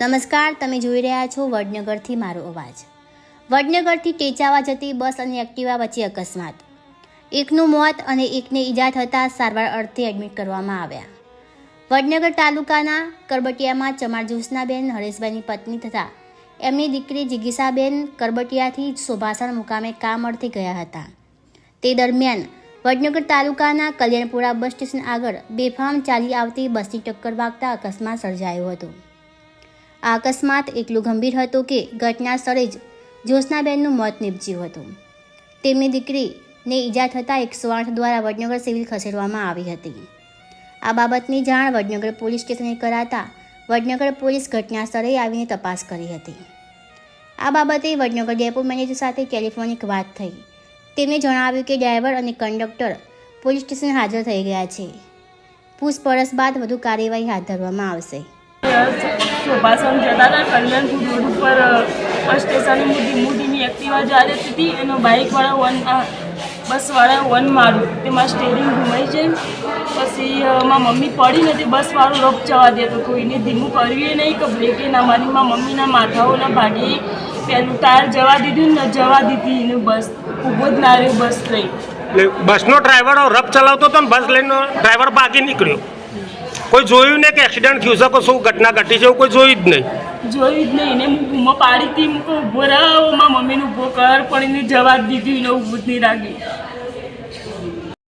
નમસ્કાર, તમે જોઈ રહ્યા છો વડનગરથી મારો અવાજ. વડનગરથી ટેચાવા જતી બસ અને એક્ટિવા વચ્ચે અકસ્માત. એકનું મોત અને એકને ઈજા થતાં સારવાર અર્થે એડમિટ કરવામાં આવ્યા. વડનગર તાલુકાના કરબટિયામાં ચમાર જ્યોત્સનાબેન હરેશભાઈની પત્ની તથા એમની દીકરી જિગીસાબેન કરબટિયાથી શોભાસણ મુકામે કામ અર્થે ગયા હતા. તે દરમિયાન વડનગર તાલુકાના કલ્યાણપુરા બસ સ્ટેશન આગળ બેફામ ચાલી આવતી બસની ટક્કર વાગતા અકસ્માત સર્જાયો હતો. આ અકસ્માત એટલું ગંભીર હતો કે ઘટના સ્થળે જ જ્યોત્સનાબેનનું મોત નીપજ્યું હતું. તેમની દીકરીને ઈજા થતાં એકસો આઠ દ્વારા વડનગર સિવિલ ખસેડવામાં આવી હતી. આ બાબતની જાણ વડનગર પોલીસ સ્ટેશને કરાતા વડનગર પોલીસ ઘટના સ્થળે આવીને તપાસ કરી હતી. આ બાબતે વડનગર ડેપો મેનેજર સાથે ટેલિફોનિક વાત થઈ. તેમણે જણાવ્યું કે ડ્રાઈવર અને કંડક્ટર પોલીસ સ્ટેશન હાજર થઈ ગયા છે. પૂછપરછ બાદ વધુ કાર્યવાહી હાથ ધરવામાં આવશે. શોભાસન જતા હતા કલ્યાણપુર રોડ ઉપર બસ સ્ટેશન મોટી મોટીની એક્ટિવા જા રહી હતી એનો બાઇકવાળા વન બસવાળા વન માર્યું તેમાં સ્ટેરિંગ ઘુમાઈ જાય. પછી મારા મમ્મી પડી નથી બસવાળો રોપ જવા દેતો કોઈને ધીમું કરવી નહીં કે બ્રેકે ના મારી. મારા મમ્મીના માથાઓના ભાગે પેલું ટાયર જવા દીધું ને જવા દીધી. એને બસ ઊભો જ ના રહ્યું, બસ લઈ. બસનો ડ્રાઈવર રફ ચલાવતો હતો બસ લઈને ડ્રાઈવર ભાગી નીકળ્યો. કોઈ જોયું નહીં કે એક્સિડન્ટ થયું છે કોઈ શું ઘટના ઘટી છે એવું કોઈ જોયું જ નહીં? જોયું જ નહીં. ને હું બૂમો પાડી હતી રહો, મારી મમ્મીને ઊભો કર. પણ એને જવા જ દીધું એને ઊભું જ નહીં રાખ્યું